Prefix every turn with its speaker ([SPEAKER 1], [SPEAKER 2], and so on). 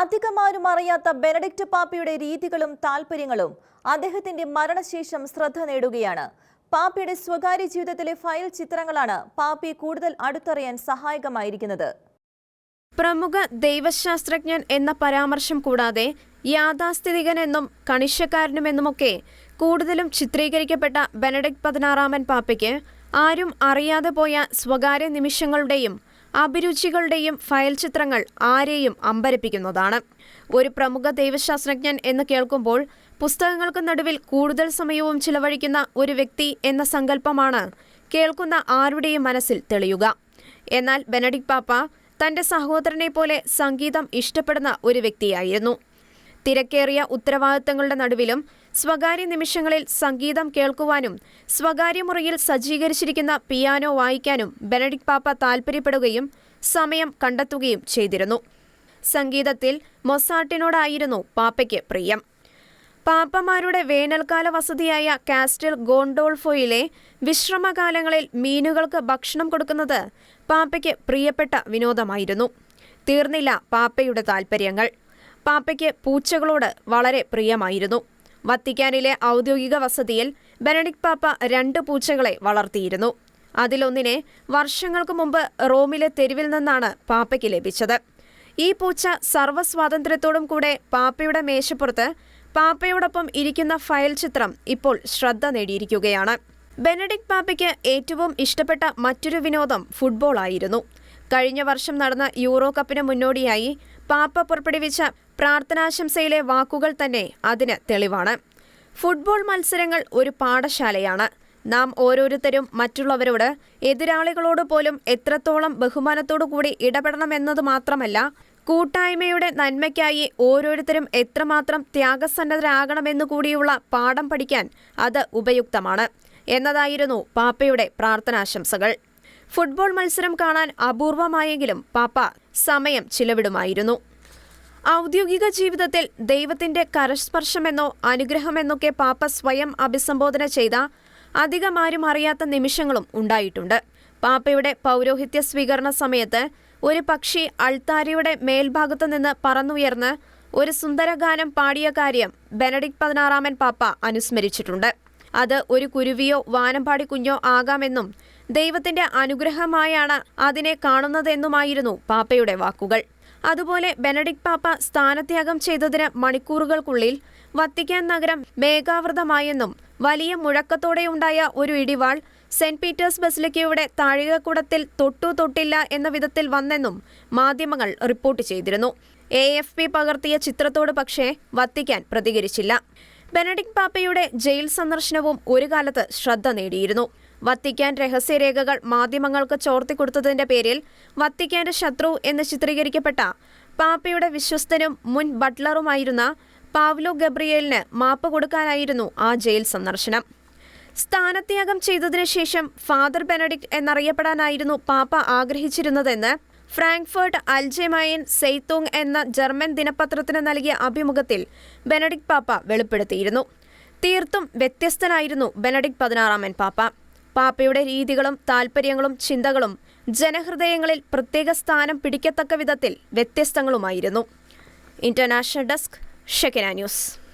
[SPEAKER 1] അധികമാരും അറിയാത്ത ബെനഡിക്റ്റ് പാപ്പിയുടെ രീതികളും താല്പര്യങ്ങളും അദ്ദേഹത്തിന്റെ മരണശേഷം ശ്രദ്ധ നേടുകയാണ്. പാപ്പിയുടെ സ്വകാര്യ ജീവിതത്തിലെ ഫയൽ ചിത്രങ്ങളാണ് പാപ്പി കൂടുതൽ അടുത്തറിയാൻ സഹായകമായിരിക്കുന്നത്.
[SPEAKER 2] പ്രമുഖ ദൈവശാസ്ത്രജ്ഞൻ എന്ന പരാമർശം കൂടാതെ യാഥാസ്ഥിതികനെന്നും കണിശക്കാരനുമെന്നുമൊക്കെ കൂടുതലും ചിത്രീകരിക്കപ്പെട്ട ബെനഡിക്ട് പതിനാറാമൻ പാപ്പയ്ക്ക് ആരും അറിയാതെ പോയ സ്വകാര്യ നിമിഷങ്ങളുടെയും അഭിരുചികളുടെയും ഫയൽ ചിത്രങ്ങൾ ആരെയും അമ്പരപ്പിക്കുന്നതാണ്. ഒരു പ്രമുഖ ദൈവശാസ്ത്രജ്ഞൻ എന്ന് കേൾക്കുമ്പോൾ പുസ്തകങ്ങൾക്ക് നടുവിൽ കൂടുതൽ സമയവും ചിലവഴിക്കുന്ന ഒരു വ്യക്തി എന്ന സങ്കല്പമാണ് കേൾക്കുന്ന ആരുടെയും മനസ്സിൽ തെളിയുക. എന്നാൽ ബെനഡിക് പാപ്പ തന്റെ സഹോദരനെ പോലെ സംഗീതം ഇഷ്ടപ്പെടുന്ന ഒരു വ്യക്തിയായിരുന്നു. തിരക്കേറിയ ഉത്തരവാദിത്തങ്ങളുടെ നടുവിലും സ്വകാര്യ നിമിഷങ്ങളിൽ സംഗീതം കേൾക്കുവാനും സ്വകാര്യ മുറിയിൽ സജ്ജീകരിച്ചിരിക്കുന്ന പിയാനോ വായിക്കാനും ബെനഡിക് പാപ്പ താൽപ്പര്യപ്പെടുകയും സമയം കണ്ടെത്തുകയും ചെയ്തിരുന്നു. സംഗീതത്തിൽ മൊസാട്ടിനോടായിരുന്നു പാപ്പയ്ക്ക് പ്രിയം. പാപ്പമാരുടെ വേനൽക്കാല വസതിയായ കാസ്റ്റൽ ഗോണ്ടോൾഫോയിലെ വിശ്രമകാലങ്ങളിൽ മീനുകൾക്ക് ഭക്ഷണം കൊടുക്കുന്നത് പാപ്പയ്ക്ക് പ്രിയപ്പെട്ട വിനോദമായിരുന്നു. തീർന്നില്ല പാപ്പയുടെ താൽപ്പര്യങ്ങൾ പാപ്പയ്ക്ക് പൂച്ചകളോട് വളരെ പ്രിയമായിരുന്നു. വത്തിക്കാനിലെ ഔദ്യോഗിക വസതിയിൽ ബെനഡിക് പാപ്പ രണ്ട് പൂച്ചകളെ വളർത്തിയിരുന്നു. അതിലൊന്നിനെ വർഷങ്ങൾക്ക് മുമ്പ് റോമിലെ തെരുവിൽ നിന്നാണ് പാപ്പയ്ക്ക് ലഭിച്ചത്. ഈ പൂച്ച സർവസ്വാതന്ത്ര്യത്തോടും കൂടെ പാപ്പയുടെ മേശപ്പുറത്ത് പാപ്പയോടൊപ്പം ഇരിക്കുന്ന ഫയൽ ചിത്രം ഇപ്പോൾ ശ്രദ്ധ നേടിയിരിക്കുകയാണ്. ബെനഡിക് പാപ്പയ്ക്ക് ഏറ്റവും ഇഷ്ടപ്പെട്ട മറ്റൊരു വിനോദം ഫുട്ബോൾ ആയിരുന്നു. കഴിഞ്ഞ വർഷം നടന്ന യൂറോ കപ്പിന് മുന്നോടിയായി പാപ്പ പുറപ്പെടുവിച്ച പ്രാർത്ഥനാശംസയിലെ വാക്കുകൾ തന്നെ അതിന് തെളിവാണ്. ഫുട്ബോൾ മത്സരങ്ങൾ ഒരു പാഠശാലയാണ്. നാം ഓരോരുത്തരും മറ്റുള്ളവരോട് എതിരാളികളോട് പോലും എത്രത്തോളം ബഹുമാനത്തോടു കൂടി ഇടപെടണമെന്നത് മാത്രമല്ല കൂട്ടായ്മയുടെ നന്മയ്ക്കായി ഓരോരുത്തരും എത്രമാത്രം ത്യാഗസന്നദ്ധരാകണമെന്നു കൂടിയുള്ള പാഠം പഠിക്കാൻ അത് ഉപയുക്തമാണ്. എന്നതായിരുന്നു പാപ്പയുടെ പ്രാർത്ഥനാശംസകൾ. ഫുട്ബോൾ മത്സരം കാണാൻ അപൂർവമായെങ്കിലും പാപ്പ സമയം ചിലവിടുമായിരുന്നു. ഔദ്യോഗിക ജീവിതത്തിൽ ദൈവത്തിന്റെ കരസ്പർശമെന്നോ അനുഗ്രഹമെന്നൊക്കെ പാപ്പ സ്വയം അഭിസംബോധന ചെയ്ത അധികമാരും അറിയാത്ത നിമിഷങ്ങളും ഉണ്ടായിട്ടുണ്ട്. പാപ്പയുടെ പൗരോഹിത്യ സ്വീകരണ സമയത്ത് ഒരു പക്ഷി അൾത്താരയുടെ മേൽഭാഗത്തു നിന്ന് പറന്നുയർന്ന് ഒരു സുന്ദരഗാനം പാടിയ കാര്യം ബെനഡിക്ട് പതിനാറാമൻ പാപ്പ അനുസ്മരിച്ചിട്ടുണ്ട്. അത് ഒരു കുരുവിയോ വാനമ്പാടി കുഞ്ഞോ ആകാമെന്നും ദൈവത്തിന്റെ അനുഗ്രഹമായാണ് അതിനെ കാണുന്നതെന്നുമായിരുന്നു പാപ്പയുടെ വാക്കുകൾ. അതുപോലെ ബെനഡിക് പാപ്പ സ്ഥാനത്യാഗം ചെയ്തതിന് മണിക്കൂറുകൾക്കുള്ളിൽ വത്തിക്കാൻ നഗരം മേഘാവൃതമായെന്നും വലിയ മുഴക്കത്തോടെയുണ്ടായ ഒരു ഇടിവാൾ സെന്റ് പീറ്റേഴ്സ് ബസിലിക്കയുടെ താഴികക്കുടത്തിൽ തൊട്ടു തൊട്ടില്ല എന്ന വിധത്തിൽ വന്നെന്നും മാധ്യമങ്ങൾ റിപ്പോർട്ട് ചെയ്തിരുന്നു. എ എഫ് പി പകർത്തിയ ചിത്രത്തോട് പക്ഷേ വത്തിക്കാൻ പ്രതികരിച്ചില്ല. ബെനഡിക്ട് പാപ്പയുടെ ജയിൽ സന്ദർശനവും ഒരു കാലത്ത് ശ്രദ്ധ നേടിയിരുന്നു. വത്തിക്കാൻ രഹസ്യരേഖകൾ മാധ്യമങ്ങൾക്ക് ചോർത്തിക്കൊടുത്തതിന്റെ പേരിൽ വത്തിക്കാന്റെ ശത്രു എന്ന് ചിത്രീകരിക്കപ്പെട്ട പാപ്പയുടെ വിശ്വസ്തനും മുൻ ബട്ട്ലറുമായിരുന്ന പാവ്ലോ ഗബ്രിയേലിന് മാപ്പ് കൊടുക്കാനായിരുന്നു ആ ജയിൽ സന്ദർശനം. സ്ഥാനത്യാഗം ചെയ്തതിനു ശേഷം ഫാദർ ബെനഡിക്ട് എന്നറിയപ്പെടാനായിരുന്നു പാപ്പ ആഗ്രഹിച്ചിരുന്നതെന്ന് ഫ്രാങ്ക്ഫർട്ട് അൽജെമൈൻ സെയ്തോങ് എന്ന ജർമ്മൻ ദിനപത്രത്തിന് നൽകിയ അഭിമുഖത്തിൽ ബെനഡിക് പാപ്പ വെളിപ്പെടുത്തിയിരുന്നു. തീർത്തും വ്യത്യസ്തനായിരുന്നു ബെനഡിക് പതിനാറാമൻ പാപ്പ. പാപ്പയുടെ രീതികളും താൽപ്പര്യങ്ങളും ചിന്തകളും ജനഹൃദയങ്ങളിൽ പ്രത്യേക സ്ഥാനം പിടിക്കത്തക്ക വിധത്തിൽ വ്യത്യസ്തങ്ങളുമായിരുന്നു. ഇന്റർനാഷണൽ ഡെസ്ക് ഷെക്കന ന്യൂസ്.